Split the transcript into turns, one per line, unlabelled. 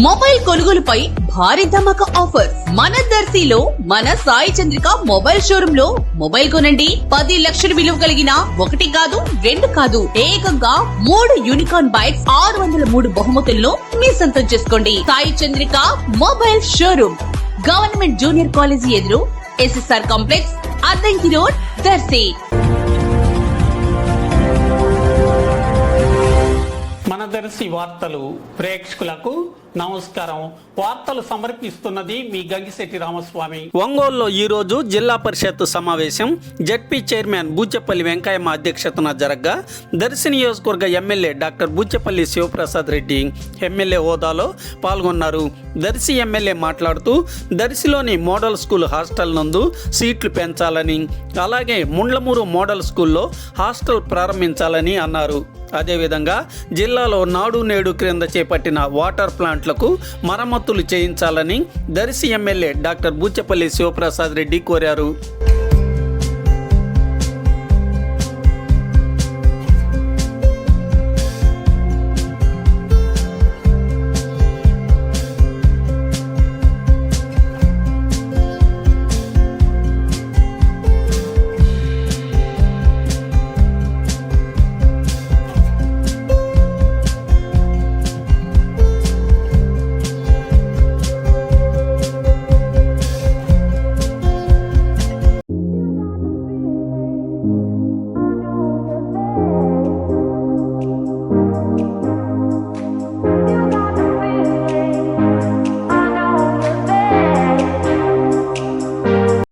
Mobile కొనుగోలుపై భారీ ధమాకా offer. మన దర్శిలో మన సాయి చంద్రిక మొబైల్ షోరూమ్లో మొబైల్ కొనండి. పది లక్షల విలువ కలిగిన ఒకటి కాదు రెండు కాదు ఏకంగా మూడు యూనికార్న్ బైక్స్ ఆరు వందల మూడు బహుమతుల్లో మీ సొంతం చేసుకోండి. Sai Chandrika mobile showroom government junior college ఎదురు SSR complex Addanki road Darsi.
మన దర్శి వార్తలు ప్రేక్షకులకు నమస్కారం. వార్తలు సమర్పిస్తున్నది మీ గంగిశెట్టి రామస్వామి. ఒంగోలులో ఈ రోజు జిల్లా పరిషత్ సమావేశం. జడ్పీ చైర్మన్ బూచెపల్లి వెంకయ్యమ్మ అధ్యక్షతన జరగ్గా. దర్శి నియోజకవర్గ MLA doctor Buchepalli Sivaprasad Reddy MLA హోదాలో పాల్గొన్నారు. దర్శి ఎమ్మెల్యే మాట్లాడుతూ దర్శిలోని మోడల్ స్కూల్ హాస్టల్ నందు సీట్లు పెంచాలని అలాగే ముండ్లమూరు మోడల్ స్కూల్లో హాస్టల్ ప్రారంభించాలని అన్నారు. అదేవిధంగా జిల్లాలో నాడు నేడు క్రింద చేపట్టిన వాటర్ ప్లాంట్లకు మరమ్మతులు చేయించాలని దర్శి ఎమ్మెల్యే డాక్టర్ బూచపల్లి శివప్రసాద్ రెడ్డి కోరారు.